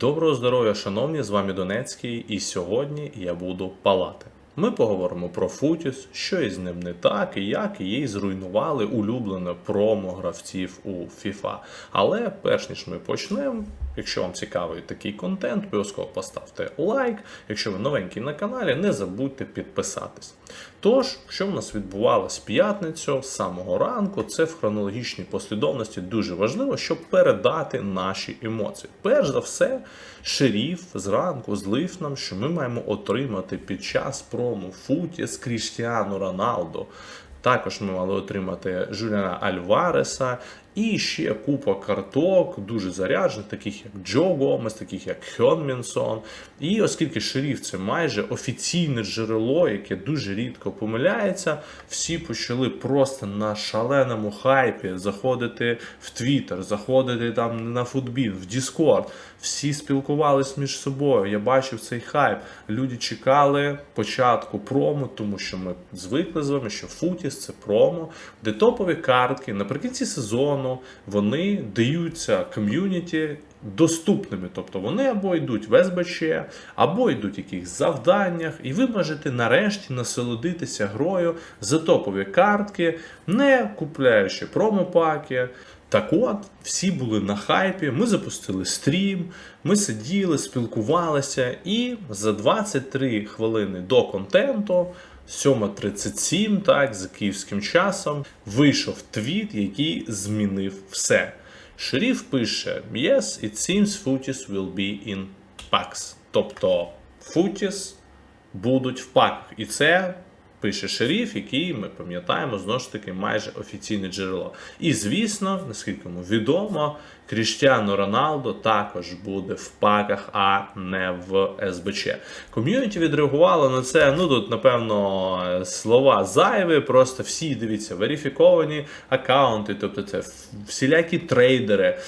Доброго здоров'я, шановні! З вами Донецький, і сьогодні я буду палати. Ми поговоримо про Футіс, що із ним не так, і як її зруйнували улюблене промо гравців у FIFA. Але перш ніж ми почнемо, якщо вам цікавий такий контент, обов'язково поставте лайк. Якщо ви новенький на каналі, не забудьте підписатись. Тож, що в нас відбувалось п'ятницю з самого ранку, це в хронологічній послідовності дуже важливо, щоб передати наші емоції. Перш за все, шеріф зранку злив нам, що ми маємо отримати під час прому футі з Кріштіану Роналдо. Також ми мали отримати Жуліана Альвареса і ще купа карток, дуже заряджених, таких як Джо Гомес, таких як Хьонмінсон. І оскільки шеріф це майже офіційне джерело, яке дуже рідко помиляється, всі почали просто на шаленому хайпі заходити в Твіттер, заходити там на футбін, в Діскорд. Всі спілкувались між собою. Я бачив цей хайп. Люди чекали початку промо, тому що ми звикли з вами, що Футіс це промо, де топові картки наприкінці сезону вони даються ком'юніті доступними. Тобто вони або йдуть в СБЧ, або йдуть в якихось завданнях, і ви можете нарешті насолодитися грою за топові картки, не купляючи промопаки. Так от, всі були на хайпі, ми запустили стрім, ми сиділи, спілкувалися, і за 23 хвилини до контенту, 7.37, так, за київським часом, вийшов твіт, який змінив все. Шеріф пише: Yes, it seems Footies will be in packs. Тобто Footies будуть в паках. І це пише шеріф, який ми пам'ятаємо знову ж таки майже офіційне джерело. І звісно, наскільки йому відомо, Кріштіану Роналдо також буде в паках, а не в СБЧ. Ком'юніті відреагувало на це. Ну тут, напевно, слова зайві, просто всі дивіться, верифіковані аккаунти, тобто це всілякі трейдери,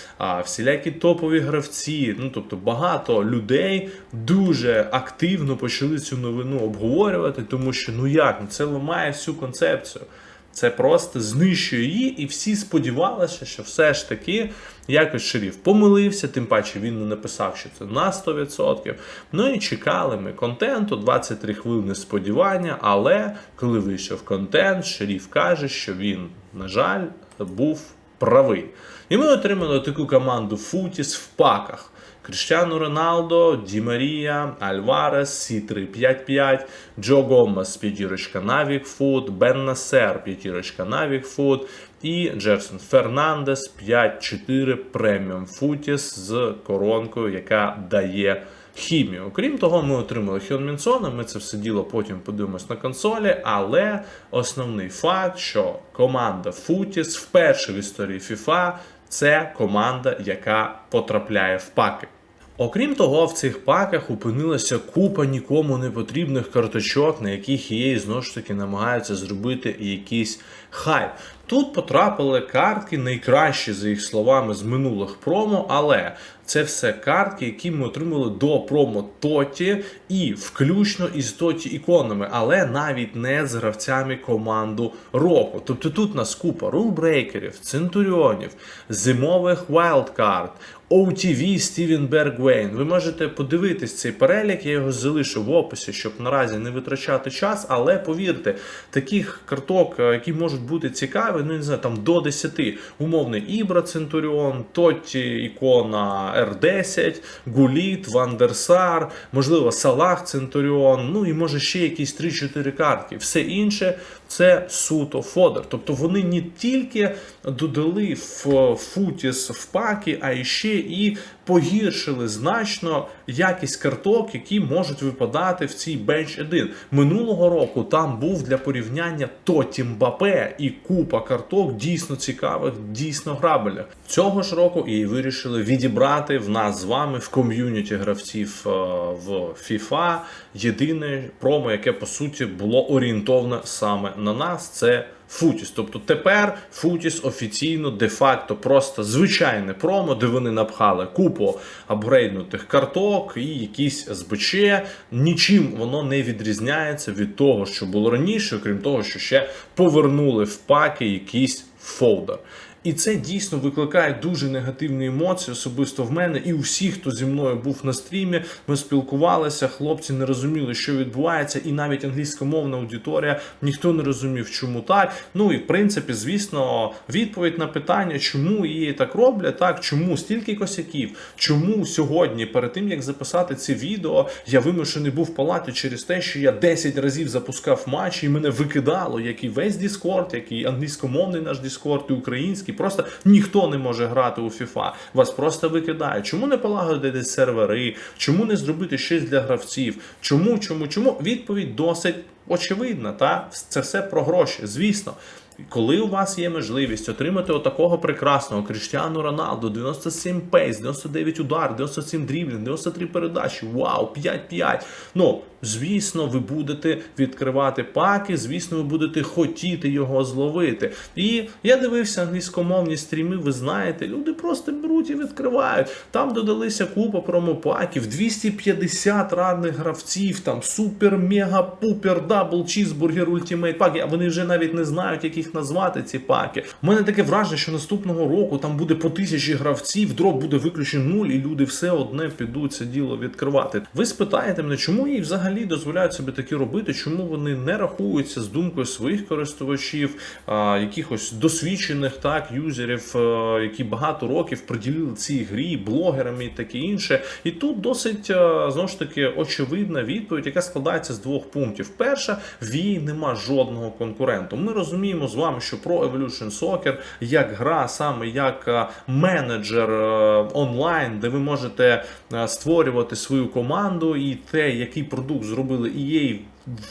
всілякі топові гравці. Ну тобто багато людей дуже активно почали цю новину обговорювати, тому що ну як, ну це ламає всю концепцію. Це просто знищує її, і всі сподівалися, що все ж таки якось шеріф помилився, тим паче він не написав, що це на 100%. Ну і чекали ми контенту, 23 хвилини сподівання, але коли вийшов контент, шеріф каже, що він, на жаль, був правий. І ми отримали таку команду Футіс в паках. Кріштіану Роналдо, Ді Марія, Альварес, Сі 355, Джо Гомес, п'ятірочка Навік Фуд, Бен Насер, п'ятірочка Навік Фуд і Джефсон Фернандес 5-4 преміум Футіс з коронкою, яка дає хімію. Окрім того, ми отримали Хьон Мінсона, ми це все діло потім подивимось на консолі, але основний факт, що команда Футіс вперше в історії FIFA це команда, яка потрапляє в паки. Окрім того, в цих паках опинилася купа нікому не потрібних карточок, на яких її знову ж таки намагаються зробити якийсь хайп. Тут потрапили картки найкращі, за їх словами, з минулих промо, але це все картки, які ми отримали до промо Тоті і включно із Тоті іконами, але навіть не з гравцями команду року. Тобто тут нас купа рулбрейкерів, центуріонів, зимових вайлдкарт, OTV Стівен Бергвейн. Ви можете подивитись цей перелік, я його залишу в описі, щоб наразі не витрачати час. Але повірте, таких карток, е, які можуть бути цікаві, ну не знаю, там до 10. Умовний Ібра Центуріон, Тотті, ікона Р10, Гуліт, Вандерсар, можливо, Салах Центуріон, ну і може ще якісь 3-4 картки. Все інше це суто фодер. Тобто вони не тільки додали в футіс в паки, а ще і погіршили значно якість карток, які можуть випадати в цій бенч 1. Минулого року там був для порівняння Тоті Мбапе і купа карток дійсно цікавих, дійсно грабельних. Цього ж року і вирішили відібрати в нас з вами в ком'юніті гравців е, в FIFA єдине промо, яке по суті було орієнтоване саме на нас. Це Футіс. Тобто тепер Футіс офіційно де-факто просто звичайне промо, де вони напхали купу апгрейднутих карток і якісь СБЧ. Нічим воно не відрізняється від того, що було раніше, окрім того, що ще повернули в паки якийсь фолдер. І це дійсно викликає дуже негативні емоції, особисто в мене і у всіх, хто зі мною був на стрімі. Ми спілкувалися, хлопці не розуміли, що відбувається, і навіть англійськомовна аудиторія ніхто не розумів, чому так. Ну і в принципі, звісно, відповідь на питання, чому її так роблять, так чому стільки косяків, чому сьогодні, перед тим як записати це відео, я вимушений був в палаті через те, що я 10 разів запускав матчі, і мене викидало, як і весь Discord, як і англійськомовний наш Discord, і український. Просто ніхто не може грати у FIFA. Вас просто викидають. Чому не полагодити сервери? Чому не зробити щось для гравців? Чому, чому, чому? Відповідь досить очевидна. Та це все про гроші, звісно. Коли у вас є можливість отримати отакого прекрасного Кріштіану Роналду, 97 пейс, 99 удар, 97 дріблінг, 93 передачі, вау, 5-5. Ну, звісно, ви будете відкривати паки, звісно, ви будете хотіти його зловити. І я дивився англійськомовні стріми, ви знаєте, люди просто беруть і відкривають. Там додалися купа промопаків, 250 радних гравців, там супер, мега, пупер, дабл, чізбургер, ультімейт паки, а вони вже навіть не знають, як їх назвати, ці паки. У мене таке враження, що наступного року там буде по тисячі гравців, дроп буде виключений нуль, і люди все одне підуть це діло відкривати. Ви спитаєте мене, чому їй взагалі дозволяють собі таке робити, чому вони не рахуються з думкою своїх користувачів, а, якихось досвідчених так юзерів, а, які багато років приділили цій грі, блогерами і таке інше. І тут досить а, знову ж таки очевидна відповідь, яка складається з двох пунктів. Перша, в їй нема жодного конкуренту. Ми розуміємо з вами, що про Evolution Soccer як гра, саме як менеджер е, онлайн, де ви можете е, створювати свою команду і те, який продукт зробили EA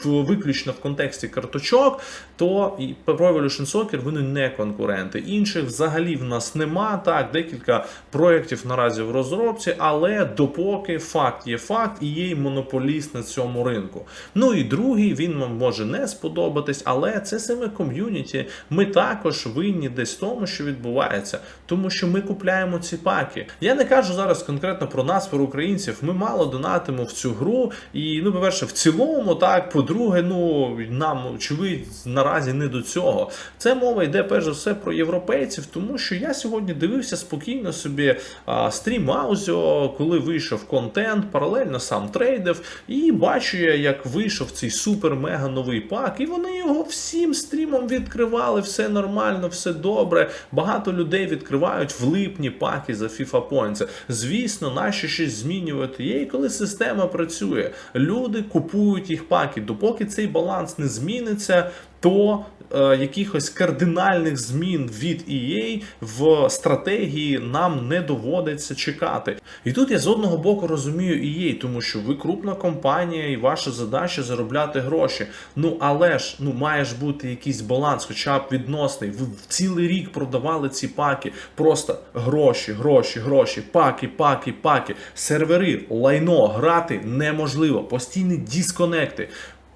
виключно в контексті карточок, то і Pro Evolution Soccer вони не конкуренти. Інших взагалі в нас нема. Так, декілька проєктів наразі в розробці, але допоки факт є факт, і є й монополіст на цьому ринку. Ну і другий він вам може не сподобатись, але це саме ком'юніті. Ми також винні десь в тому, що відбувається, тому що ми купляємо ці паки. Я не кажу зараз конкретно про нас, про українців. Ми мало донатимо в цю гру, і ну, по-перше, в цілому, так. По-друге, ну нам очевидь наразі не до цього. Це мова йде перш за все про європейців, тому що я сьогодні дивився спокійно собі а, стрім аудіо, коли вийшов контент, паралельно сам трейдив, і бачу я, як вийшов цей супер-мега новий пак, і вони його всім стрімом відкривали, все нормально, все добре. Багато людей відкривають в липні паки за FIFA Points. Звісно, нащо щось змінювати є, і коли система працює, люди купують їх паки. Допоки цей баланс не зміниться, то якихось кардинальних змін від EA в стратегії нам не доводиться чекати. І тут я з одного боку розумію EA, тому що ви крупна компанія, і ваша задача заробляти гроші. Ну але ж ну має ж бути якийсь баланс, хоча б відносний. Ви цілий рік продавали ці паки, просто гроші, гроші, гроші, паки, паки, паки, сервери, лайно, грати неможливо, постійні дисконекти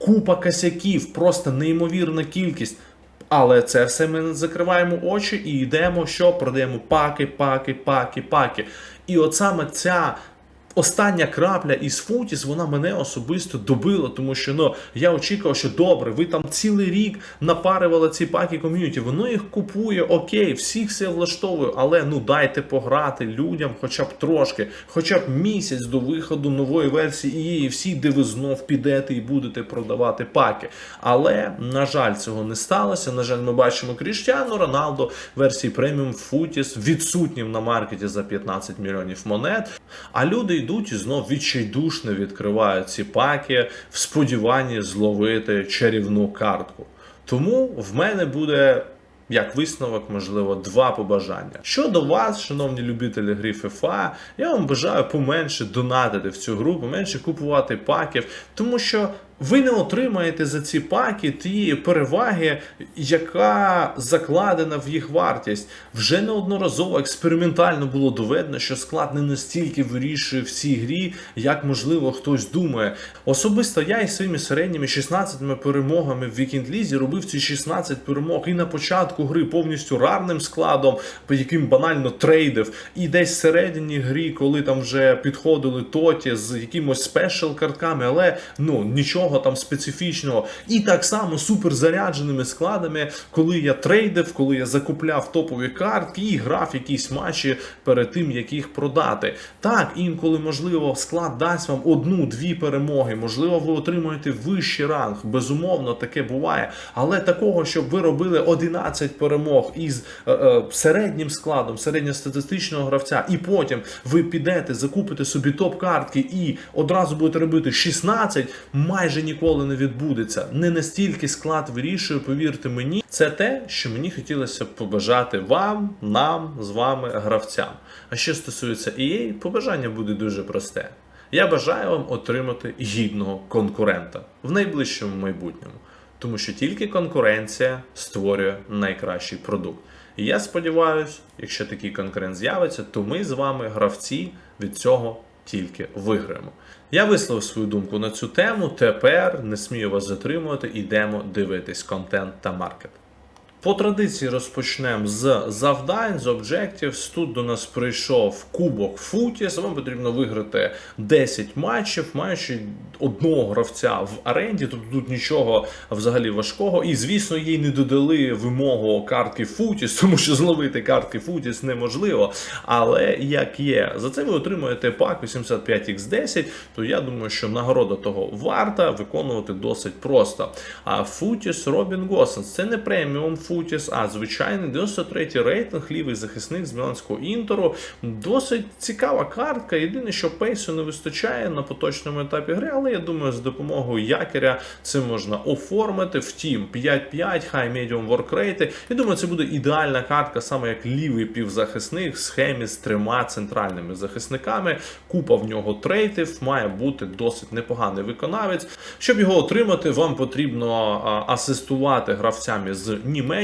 купа косяків, просто неймовірна кількість. Але це все ми закриваємо очі і йдемо, що продаємо паки, паки, паки, паки. І от саме ця. Остання крапля із Футіс, вона мене особисто добила, тому що ну я очікував, що добре, ви там цілий рік напарювали ці паки ком'юніті, воно їх купує, окей, всіх все влаштовує, але ну дайте пограти людям хоча б трошки, хоча б місяць до виходу нової версії і всі, де ви знов підете і будете продавати паки. Але, на жаль, цього не сталося. На жаль, ми бачимо Кріштіану Роналдо версії преміум Футіс відсутнім на маркеті за 15 мільйонів монет. А люди йдуть і знов відчайдушно відкривають ці паки в сподіванні зловити чарівну картку. Тому в мене буде. Як висновок, можливо, два побажання. Щодо вас, шановні любителі гри FIFA, я вам бажаю поменше донатити в цю гру, поменше купувати паків, тому що ви не отримаєте за ці паки тієї переваги, яка закладена в їх вартість. Вже неодноразово експериментально було доведено, що склад не настільки вирішує в цій грі, як можливо хтось думає. Особисто я із своїми середніми 16 перемогами в вікінд-лізі робив ці 16 перемог і на початку гри повністю рарним складом, по яким банально трейдив, і десь всередині грі, коли там вже підходили тоті з якимось спешл картками, але ну нічого нічого там специфічного. І так само суперзарядженими складами, коли я трейдив, коли я закупляв топові картки і грав якісь матчі перед тим, як їх продати. Так, інколи, можливо, склад дасть вам одну-дві перемоги, можливо, ви отримуєте вищий ранг. Безумовно, таке буває. Але такого, щоб ви робили 11 перемог із е, е, середнім складом, середньостатистичного гравця, і потім ви підете, закупите собі топ-картки і одразу будете робити 16, майже ніколи не відбудеться. Не настільки склад вирішує, повірте мені. Це те, що мені хотілося б побажати вам, нам, з вами, гравцям. А що стосується EA, побажання буде дуже просте. Я бажаю вам отримати гідного конкурента в найближчому майбутньому, тому що тільки конкуренція створює найкращий продукт. І я сподіваюся, якщо такий конкурент з'явиться, то ми з вами, гравці, від цього тільки виграємо. Я висловив свою думку на цю тему. Тепер не смію вас затримувати. Йдемо дивитись контент та маркет. По традиції розпочнемо з завдань, з Objectives. Тут до нас прийшов кубок Футіс. Вам потрібно виграти 10 матчів, маючи одного гравця в оренді. Тобто тут нічого взагалі важкого. І звісно, їй не додали вимогу картки Футіс, тому що зловити картки Футіс неможливо. Але як є, за це ви отримуєте пак 85x10, то я думаю, що нагорода того варта виконувати досить просто. А Футіс Робін Госенс це не преміум а звичайний 93-й рейтинг, лівий захисник з Міланського інтеру. Досить цікава картка. Єдине, що пейсу не вистачає на поточному етапі гри, але я думаю, з допомогою якоря це можна оформити. Втім, 5-5, хай медіум воркрейти. І думаю, це буде ідеальна картка, саме як лівий півзахисник в схемі з трьома центральними захисниками. Купа в нього трейтів, має бути досить непоганий виконавець. Щоб його отримати, вам потрібно асистувати гравцями з Німеччини,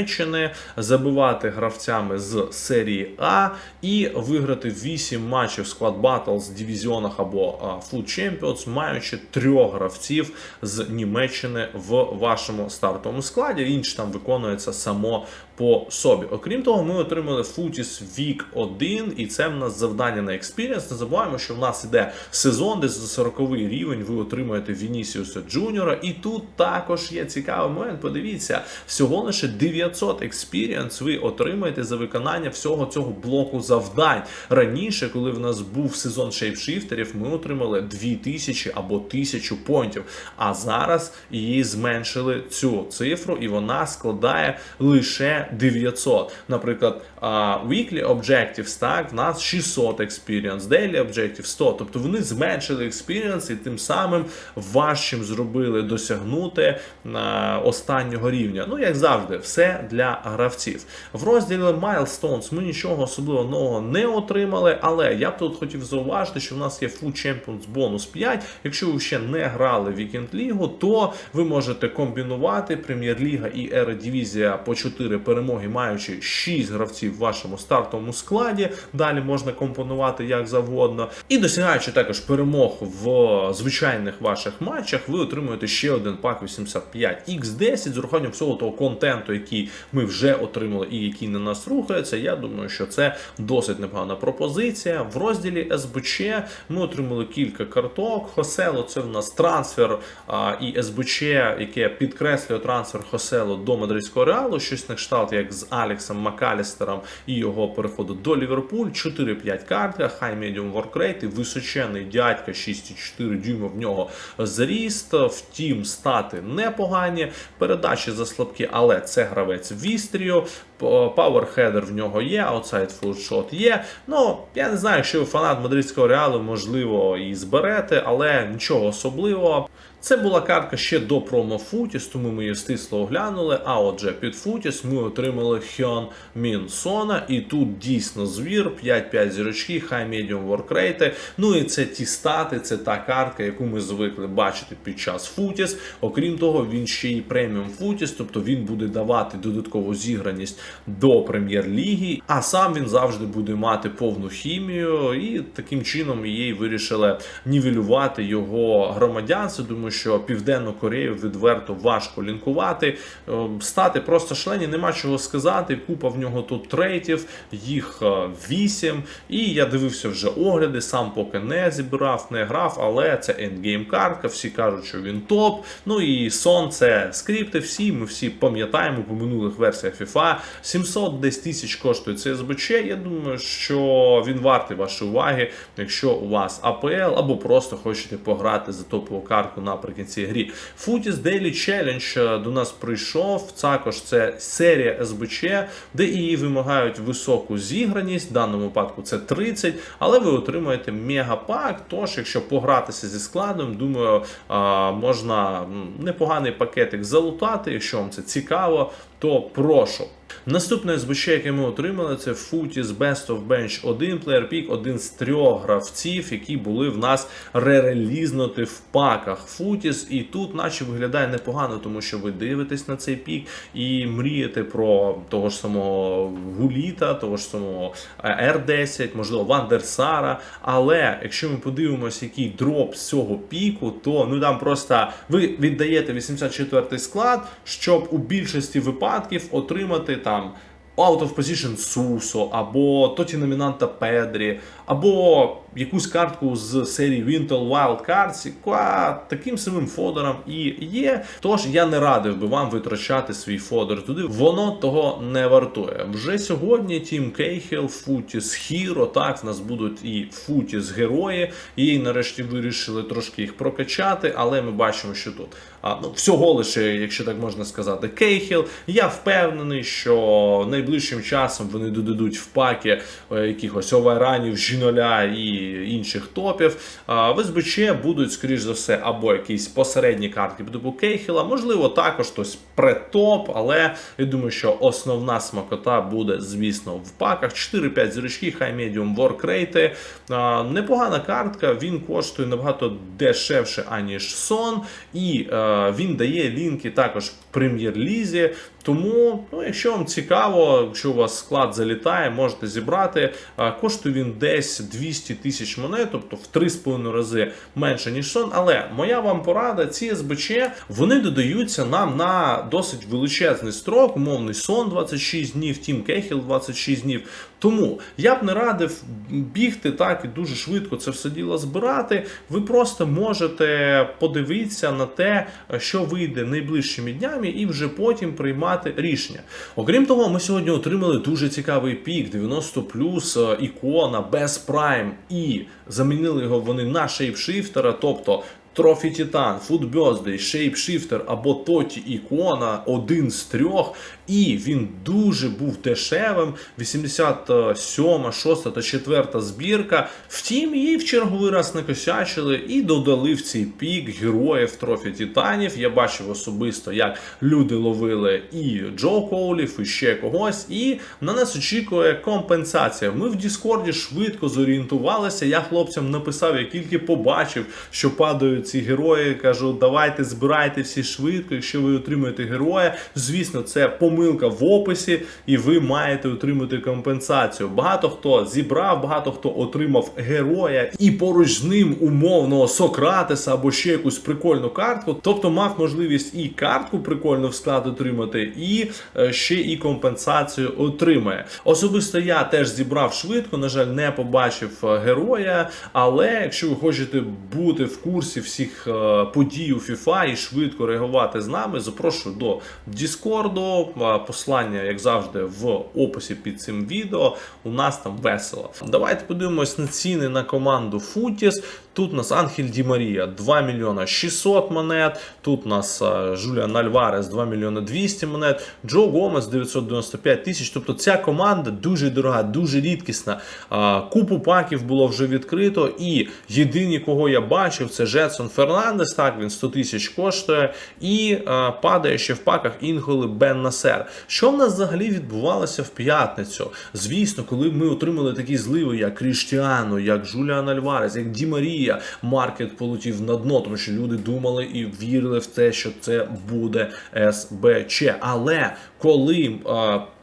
забивати гравцями з серії А і виграти 8 матчів склад Battles дивізіонах або Food Champions, маючи трьох гравців з Німеччини в вашому стартовому складі. Інше там виконується само по собі. Окрім того, ми отримали Футіс Вік 1, і це в нас завдання на експірієнс. Не забуваємо, що в нас іде сезон, де за 40 рівень ви отримуєте Вінісіуса Джуніора. І тут також є цікавий момент. Подивіться, всього лише 900 експірієнс ви отримаєте за виконання всього цього блоку завдань. Раніше, коли в нас був сезон шейпшифтерів, ми отримали 2000 або 1000 понтів. А зараз її зменшили цю цифру, і вона складає лише 900. Наприклад, Weekly Objectives, так, в нас 600 experience, Daily Objective 100. Тобто вони зменшили experience і тим самим важчим зробили досягнути останнього рівня. Ну, як завжди, все для гравців. В розділі Milestones ми нічого особливо нового не отримали, але я б тут хотів зауважити, що в нас є Food Champions бонус 5. Якщо ви ще не грали в Weekend Лігу, то ви можете комбінувати Прем'єр-ліга і Еродивізія по 4 перемоги, маючи 6 гравців в вашому стартовому складі. Далі можна компонувати як завгодно. І досягаючи також перемог в звичайних ваших матчах, ви отримуєте ще один пак 85X10 з урахуванням всього того контенту, який ми вже отримали і який на нас рухається. Я думаю, що це досить непогана пропозиція. В розділі СБЧ ми отримали кілька карток. Хосело це в нас трансфер а, і СБЧ, яке підкреслює трансфер Хосело до мадридського реалу. Щось на кшталт, як з Алексом Макалістером і його переходу до Ліверпуль. 4-5 картка, хай медіум воркрейт, височений дядька 6,4 дюйма в нього зріст. Втім, стати непогані. Передачі за слабкі, але це гравець Вістрію. Пауерхедер в нього є, аутсайд фулшот є. Ну, я не знаю, якщо ви фанат мадридського реалу, можливо, і зберете, але нічого особливого. Це була картка ще до промо Футіс, тому ми її стисло оглянули. А отже, під Футіс ми отримали Хьон Мін Сона, і тут дійсно звір, 5-5 зірочки, хай медіум воркрейти. Ну і це ті стати, це та картка, яку ми звикли бачити під час Футіс. Окрім того, він ще й преміум Футіс, тобто він буде давати додаткову зіграність до прем'єр-ліги, а сам він завжди буде мати повну хімію, і таким чином її вирішили нівелювати його громадянство. Думаю, тому що Південну Корею відверто важко лінкувати. Е, Стати просто шлені, нема чого сказати. Купа в нього тут трейтів, їх е, вісім. І я дивився вже огляди, сам поки не зібрав, не грав, але це ендгейм картка. Всі кажуть, що він топ. Ну і сон це скрипти. Всі ми всі пам'ятаємо по минулих версіях FIFA. 700 десь тисяч коштує цей СБЧ. Я думаю, що він вартий вашої уваги, якщо у вас АПЛ або просто хочете пограти за топову картку наприкінці грі. Footies Daily Challenge е, до нас прийшов. Також це серія СБЧ, де її вимагають високу зіграність. В даному випадку це 30, але ви отримаєте мегапак. Тож, якщо погратися зі складом, думаю, можна непоганий пакетик залутати. Якщо вам це цікаво, то прошу. Наступне СБЧ, яке ми отримали, це Footies Best of Bench 1 Player Pick, один з трьох гравців, які були в нас ререлізнути в паках Footies. І тут, наче виглядає непогано, тому що ви дивитесь на цей пік і мрієте про того ж самого Гуліта, того ж самого R10, можливо, Вандерсара. Але якщо ми подивимося, який дроп з цього піку, то ну там просто ви віддаєте 84 склад, щоб у більшості випадків отримати там. Out of Position Сусо, або тоті номінанта Педрі, або якусь картку з серії Wintel Wild Cards, яка таким самим фодером і є. Тож я не радив би вам витрачати свій фодер туди, воно того не вартує. Вже сьогодні Team Кейхел, Футіс Хіро, так, в нас будуть і Футіс герої, і нарешті вирішили трошки їх прокачати, але ми бачимо, що тут а, ну, всього лише, якщо так можна сказати, Кейхел. Я впевнений, що найближчим часом вони додадуть в паки е, якихось овайранів, жіноля і інших топів. В СБЧ будуть, скоріш за все, або якісь посередні картки по типу Кейхела, можливо, також хтось претоп, але я думаю, що основна смакота буде, звісно, в паках. 4-5 зірочки, хай медіум воркрейти. Непогана картка, він коштує набагато дешевше, аніж сон, і е, він дає лінки також в прем'єр-лізі. Тому, ну, якщо вам цікаво, якщо у вас склад залітає, можете зібрати. Коштує він десь 200 тисяч монет, тобто в 3,5 рази менше, ніж сон. Але моя вам порада, ці СБЧ вони додаються нам на досить величезний строк, умовний сон 26 днів, Тім Кехіл 26 днів. Тому я б не радив бігти так і дуже швидко це все діло збирати. Ви просто можете подивитися на те, що вийде найближчими днями, і вже потім приймати рішення. Окрім того, ми сьогодні отримали дуже цікавий пік 90 ікона без Prime, і замінили його вони на шейпшифтера, тобто. Трофі Титан, Birthday, Shapeshifter або Тоті Ікона один з трьох. І він дуже був дешевим. 87, 6 та 4 збірка. Втім, її в черговий раз накосячили і додали в цей пік героїв трофі Титанів. Я бачив особисто, як люди ловили і Джо Коулів, і ще когось. І на нас очікує компенсація. Ми в Діскорді швидко зорієнтувалися. Я хлопцям написав, я тільки побачив, що падають ці герої. Кажу, давайте збирайте всі швидко. Якщо ви отримаєте героя, звісно, це помилка в описі, і ви маєте отримати компенсацію. Багато хто зібрав, багато хто отримав героя, і поруч з ним умовного Сократеса або ще якусь прикольну картку. Тобто мав можливість і картку прикольно в склад отримати, і е, ще і компенсацію отримає. Особисто я теж зібрав швидко, на жаль, не побачив е, героя. Але якщо ви хочете бути в курсі всіх е, подій у FIFA і швидко реагувати з нами, запрошую до Діскорду. Е, Послання, як завжди, в описі під цим відео. У нас там весело. Давайте подивимось на ціни на команду Футіс. Тут у нас Анхель Ді Марія 2 мільйона 600 монет. Тут у нас е, Жуліан Альварес 2 мільйона 200 монет. Джо Гомес 995 тисяч. Тобто ця команда дуже дорога, дуже рідкісна. Купу паків було вже відкрито. І єдині, кого я бачив, це Жетсон Фернандес. Так, він 100 тисяч коштує. І е, падає ще в паках інколи Бен Насер. Що в нас взагалі відбувалося в п'ятницю? Звісно, коли ми отримали такі зливи, як Кріштіану, як Жуліан Альварес, як Ді Марія, маркет полетів на дно, тому що люди думали і вірили в те, що це буде СБЧ. Але коли.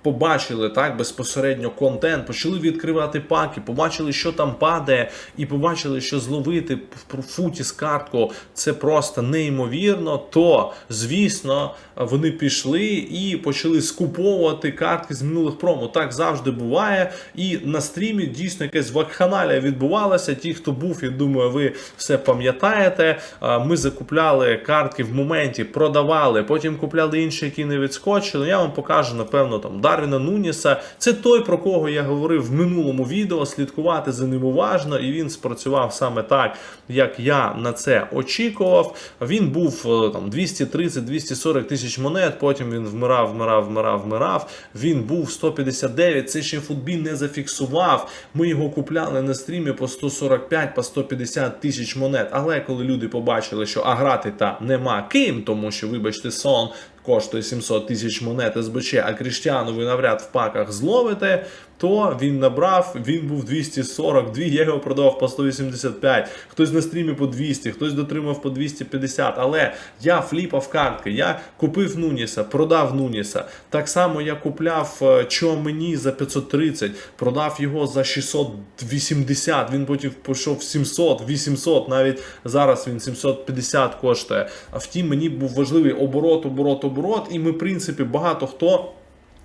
Побачили так безпосередньо контент, почали відкривати паки, побачили, що там падає, і побачили, що зловити в футіс картку це просто неймовірно. То звісно, вони пішли і почали скуповувати картки з минулих промо. Так завжди буває. І на стрімі дійсно якась вакханалія відбувалася. Ті, хто був, я думаю, ви все пам'ятаєте. Ми закупляли картки в моменті, продавали, потім купляли інші, які не відскочили. Я вам покажу, напевно, там Дарвіна Нуніса. Це той, про кого я говорив в минулому відео. Слідкувати за ним уважно, і він спрацював саме так, як я на це очікував. Він був е, там 230-240 тисяч монет. Потім він вмирав, вмирав, вмирав, вмирав. Він був 159. Це ще футбін не зафіксував. Ми його купляли на стрімі по 145, по 150 тисяч монет. Але коли люди побачили, що а грати та нема ким, тому що, вибачте, сон. Коштує 700 тисяч монет СБЧ, а Кріштіану ви навряд в паках зловите, то він набрав, він був 242, я його продавав по 185, хтось на стрімі по 200, хтось дотримав по 250. Але я фліпав картки, я купив Нуніса, продав Нуніса. Так само я купляв е, Чомені за 530, продав його за 680, він потім пішов 700, 800, навіть зараз він 750 коштує. А втім, мені був важливий оборот, оборот, оборот, і ми, в принципі, багато хто.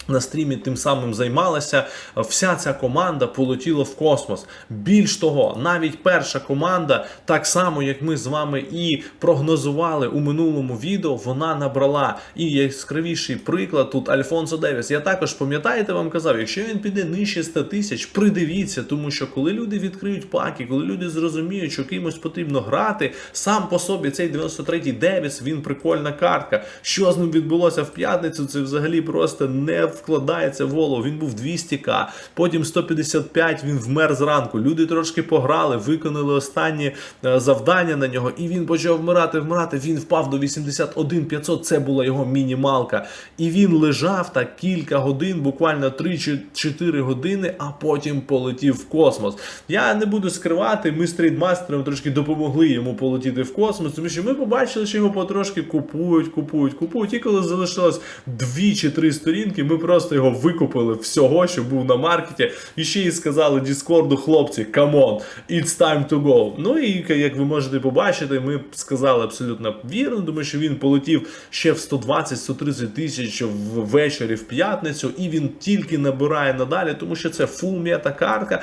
На стрімі тим самим займалася. Вся ця команда полетіла в космос. Більш того, навіть перша команда, так само як ми з вами і прогнозували у минулому відео, вона набрала. І яскравіший приклад тут Альфонсо Девіс. Я також пам'ятаєте, вам казав, якщо він піде нижче 100 тисяч, придивіться, тому що коли люди відкриють паки, коли люди зрозуміють, що кимось потрібно грати, сам по собі цей 93-й Девіс, він прикольна картка. Що з ним відбулося в п'ятницю? Це взагалі просто не вкладається в голову. Він був 200к, потім 155, він вмер зранку. Люди трошки пограли, виконали останні е, завдання на нього, і він почав вмирати, вмирати. Він впав до 81 500, Це була його мінімалка. І він лежав так кілька годин, буквально 3-4 години, а потім полетів в космос. Я не буду скривати, ми з трейдмастером трошки допомогли йому полетіти в космос, тому що ми побачили, що його потрошки купують, купують, купують. І коли залишилось дві чи три сторінки, ми просто його викупили всього, що був на маркеті. І ще й сказали Діскорду, хлопці, камон, it's time to go. Ну і як ви можете побачити, ми сказали абсолютно вірно, тому що він полетів ще в 120-130 тисяч ввечері в п'ятницю, і він тільки набирає надалі, тому що це фул мета картка.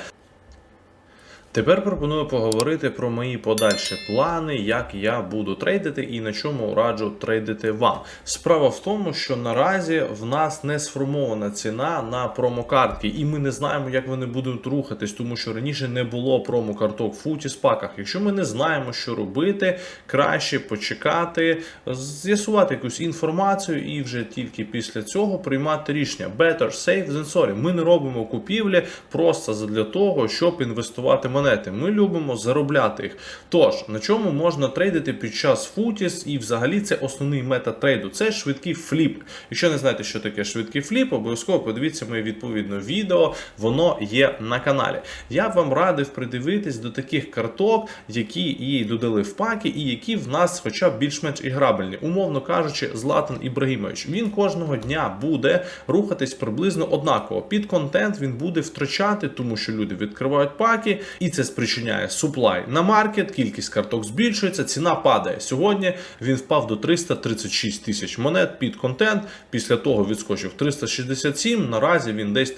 Тепер пропоную поговорити про мої подальші плани, як я буду трейдити і на чому раджу трейдити вам. Справа в тому, що наразі в нас не сформована ціна на промокартки, і ми не знаємо, як вони будуть рухатись, тому що раніше не було промокарток в футі спаках. Якщо ми не знаємо, що робити, краще почекати, з'ясувати якусь інформацію і вже тільки після цього приймати рішення. Better safe than sorry. Ми не робимо купівлі просто для того, щоб інвестувати монети. Ми любимо заробляти їх. Тож, на чому можна трейдити під час футіс, і взагалі це основний метод трейду. Це швидкий фліп. Якщо не знаєте, що таке швидкий фліп, обов'язково подивіться моє відповідне відео, воно є на каналі. Я вам радив придивитись до таких карток, які її додали в паки, і які в нас, хоча б більш-менш іграбельні. Умовно кажучи, Златан Ібрагімович. Він кожного дня буде рухатись приблизно однаково. Під контент він буде втрачати, тому що люди відкривають паки, і це спричиняє суплай на маркет, кількість карток збільшується, ціна падає. Сьогодні він впав до 336 тисяч монет під контент. Після того відскочив 367. Наразі він десь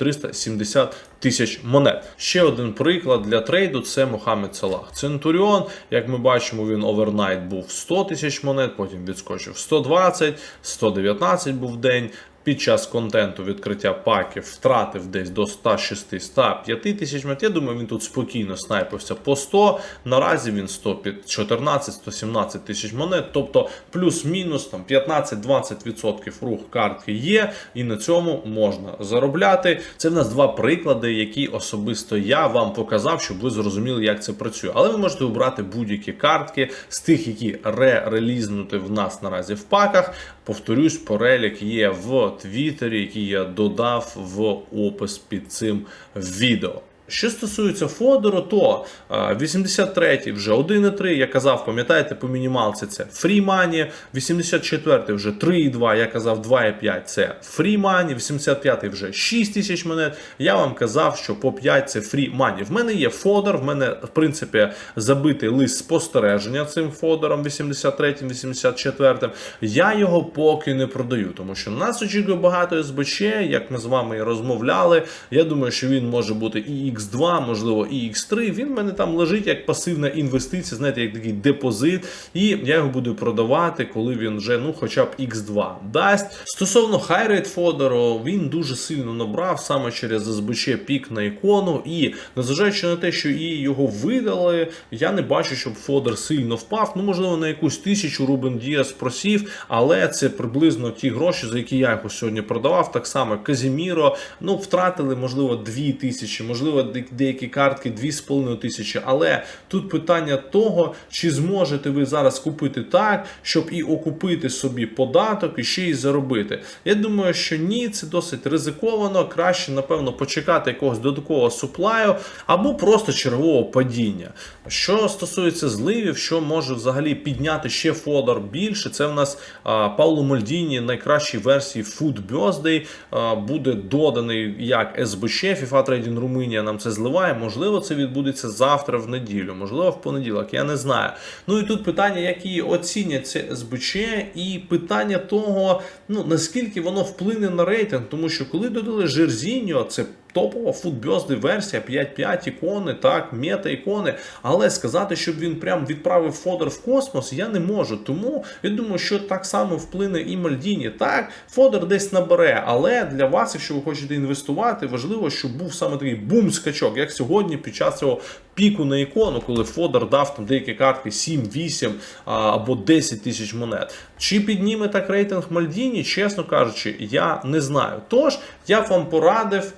365-370 тисяч монет. Ще один приклад для трейду це Мохамед Салах. Центуріон, як ми бачимо, він овернайт був 100 тисяч монет, потім відскочив 120, 119 був день. Під час контенту відкриття паків втратив десь до 106-105 тисяч монет. Я думаю, він тут спокійно снайпився по 100. Наразі він 114-117 тисяч монет. Тобто плюс-мінус там 15-20% рух картки є, і на цьому можна заробляти. Це в нас два приклади, які особисто я вам показав, щоб ви зрозуміли, як це працює. Але ви можете обрати будь-які картки з тих, які ре-релізнути в нас наразі в паках. Повторюсь, перелік є в Твіттері, який я додав в опис під цим відео. Що стосується Фодору, то 83-й вже 1,3, я казав, пам'ятаєте, по мінімалці це money, 84-й вже 3,2, я казав 2,5 це money, 85-й вже 6 тисяч монет. Я вам казав, що по 5 це money. В мене є Фодор, в мене, в принципі, забитий лист спостереження цим Фодором 83-м, 84-м. Я його поки не продаю, тому що нас очікує багато СБЧ, як ми з вами і розмовляли. Я думаю, що він може бути і X2, можливо, і X3. Він в мене там лежить як пасивна інвестиція, знаєте, як такий депозит. І я його буду продавати, коли він вже ну, хоча б X2 дасть. Стосовно хайрейт Фодору, він дуже сильно набрав саме через СБЧ пік на ікону. І незважаючи на те, що і його видали, я не бачу, щоб Фодор сильно впав. Ну, можливо, на якусь тисячу Рубен Діас просів, але це приблизно ті гроші, за які я його сьогодні продавав. Так само Казіміро. Ну, втратили, можливо, 2 тисячі, можливо, деякі картки 2,5 тисячі. Але тут питання того, чи зможете ви зараз купити так, щоб і окупити собі податок, і ще й заробити. Я думаю, що ні, це досить ризиковано. Краще, напевно, почекати якогось додаткового суплаю або просто чергового падіння. Що стосується зливів, що може взагалі підняти ще Фодор більше, це в нас а, Пауло Мольдіні найкращій версії Food Birthday а, буде доданий як СБЧ, FIFA Trading Румунія нам це зливає. Можливо, це відбудеться завтра в неділю, можливо, в понеділок, я не знаю. Ну і тут питання, які оцінять це СБЧ, і питання того, ну наскільки воно вплине на рейтинг, тому що коли додали Жерзіньо, це топова футбьозди версія 5.5 ікони, так, мета ікони. Але сказати, щоб він прям відправив Фодор в космос, я не можу. Тому я думаю, що так само вплине і Мальдіні. Так, Фодор десь набере, але для вас, якщо ви хочете інвестувати, важливо, щоб був саме такий бум-скачок, як сьогодні під час цього піку на ікону, коли Фодор дав там деякі картки 7, 8 або 10 тисяч монет. Чи підніме так рейтинг Мальдіні, чесно кажучи, я не знаю. Тож я б вам порадив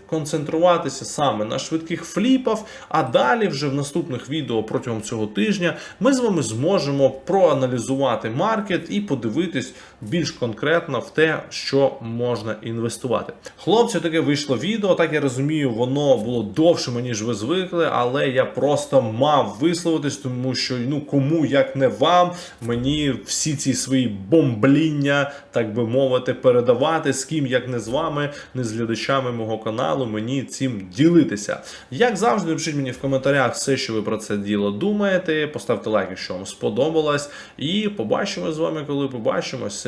концентруватися саме на швидких фліпах, а далі вже в наступних відео протягом цього тижня ми з вами зможемо проаналізувати маркет і подивитись більш конкретно в те, що можна інвестувати. Хлопці, таке вийшло відео. Так я розумію, воно було довшим, ніж ви звикли, але я просто мав висловитись, тому що ну кому як не вам, мені всі ці свої бомбління, так би мовити, передавати з ким як не з вами, не з глядачами мого каналу. Мені цим ділитися. Як завжди, напишіть мені в коментарях все, що ви про це діло думаєте. Поставте лайк, якщо вам сподобалось. І побачимо з вами, коли побачимось.